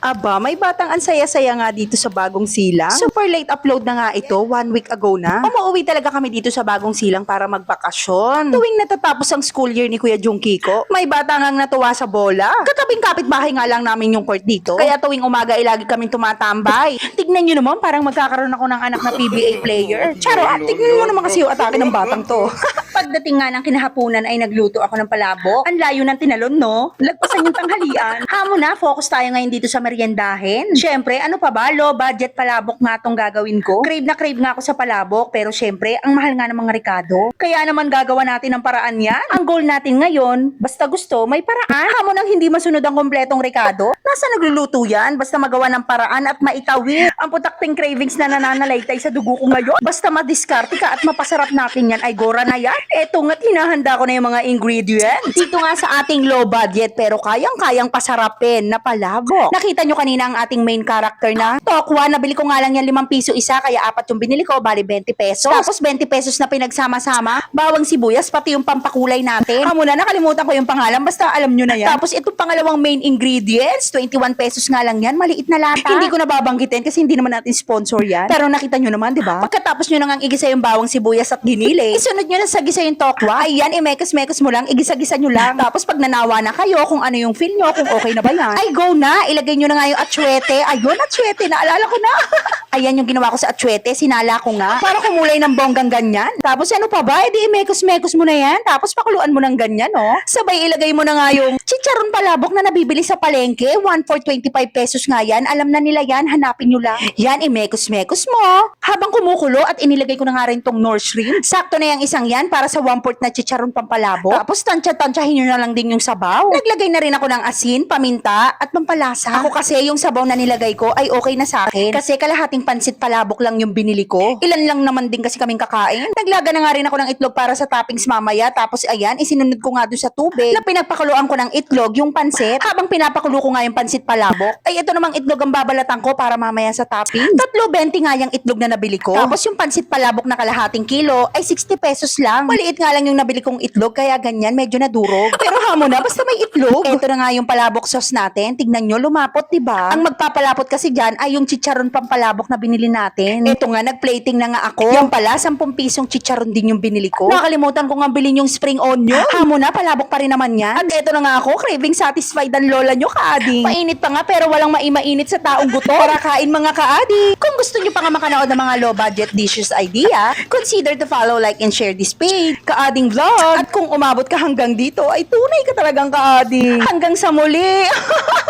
Aba, may batang ang saya-saya nga dito sa bagong silang. Super late upload na nga ito, one week ago na. Umuwi talaga kami dito sa bagong silang para magbakasyon. Tuwing natatapos ang school year ni Kuya Jung Kiko, may bata ngang natuwa sa bola. Katabing kapitbahay nga lang namin yung court dito. Kaya tuwing umaga ay lagi kaming tumatambay. Tignan nyo naman, parang magkakaroon ako ng anak na PBA player. Charo, ah, tignan mo naman kasi yung atake ng batang to. Pagdating nga ng kinahaponan ay nagluto ako ng palabok. Ang layo ng tinalon, no? Lagpasan yung tanghalian. Hamo na, focus tayo ngayon dito sa meriendahin. Siyempre, ano pa ba? Low budget palabok nga tong gagawin ko. Crave na crave nga ako sa palabok, pero siyempre, ang mahal nga ng mga Ricardo. Kaya naman gagawa natin ng paraan yan. Ang goal natin ngayon, basta gusto, may paraan. Hamo nang hindi masunod ang kompletong Ricardo. Nasa nagluluto yan? Basta magawa ng paraan at maitawid. Ang putakting cravings na nananalaytay sa dugo ko ngayon. Basta madiskarte ka at mapasarap natin yan ay gora na yan. Eto nga't hinahanda ko na yung mga ingredients. Dito nga sa ating low budget pero kayang-kayang pasarapin na palabok. Nakita nyo kanina ang ating main character na tokwa. Nabili ko nga lang yan 5 piso isa kaya apat yung binili ko. Bali 20 pesos. Tapos 20 pesos na pinagsama-sama. Bawang sibuyas pati yung pampakulay natin. Amo na nakalimutan ko yung pangalan. Basta alam nyo na yan. Tapos itong pangalawang main ingredients. 21 pesos nga lang yan. Maliit na lata. Hindi ko na babanggitin kasi hindi naman natin sponsor yan. Pero nakita nyo naman, di ba? Pagkatapos nyo nang igisa yung bawang sibuyas at ginili, isunod nyo na sa gisa yung tokwa. Ayan, imekos-mekos mo lang, igisa-gisa nyo lang. Tapos pag nanawa na kayo kung ano yung feel nyo, kung okay na ba yan. Ay, go na! Ilagay nyo na nga yung atsuete. Ayun, atsuete, naalala ko na. Ayan yung ginawa ko sa atsuete, sinala ko nga. Para kumulay ng bonggang ganyan. Tapos ano pa ba? Eh di imekos-mekos mo na yan. Tapos pakuluan mo ng ganyan, oh. Sabay ilagay mo na nga yung chicharon palabok na nabibili sa palengke. 1 for 25 pesos nga yan. Alam na nila yan. Hanapin nyo lang. Yan, imekos-mekos mo. Habang kumukulo at inilagay ko na nga rin tong North Shrimp. Sakto na yung isang yan para sa 1 fourth na chicharon pampalabok. Tapos tansya-tansyahin nyo na lang din yung sabaw. Naglagay na rin ako ng asin, paminta, at pampalasa. Ako kasi yung sabaw na nilagay ko ay okay na sa akin. Kasi kalahating pansit palabok lang yung binili ko. Ilan lang naman din kasi kaming kakain. Naglaga na nga rin ako ng itlog para sa toppings mamaya. Tapos ayan, isinunod ko nga doon sa tubig na pinagpakuluan ko ng itlog, yung pansit. Habang pinapakulo ko nga yung pansit palabok, ay ito namang itlog ang babalatan ko para mamaya sa topping. Tatlo 20 nga yung itlog na nabili ko. Tapos yung pansit palabok na kalahating kilo ay 60 pesos lang. Maliit nga lang yung nabili kong itlog kaya ganyan medyo nadurog. Pero hamo na basta may itlog. Ito na nga yung palabok sauce natin. Tignan nyo lumapot 'di ba? Ang magpapalapot kasi diyan ay yung chicharon pampalabok na binili natin. Ito nga nagplating na nga ako. Yung pala 10 pisong chicharon din yung binili ko. Nakalimutan ko nga bilhin yung spring onion. Hamo na palabok pa rin naman yan. At ito na nga ako craving satisfied ang lola nyo kaading. Mainit pa nga pero walang maimainit sa taong gutom. Para kain mga kaadi. Kung gusto nyo pa nga makanood ng mga low budget dishes idea, consider to follow, like, and share this page. Kaading vlog. At kung umabot ka hanggang dito, ay tunay ka talagang kaading. Hanggang sa muli.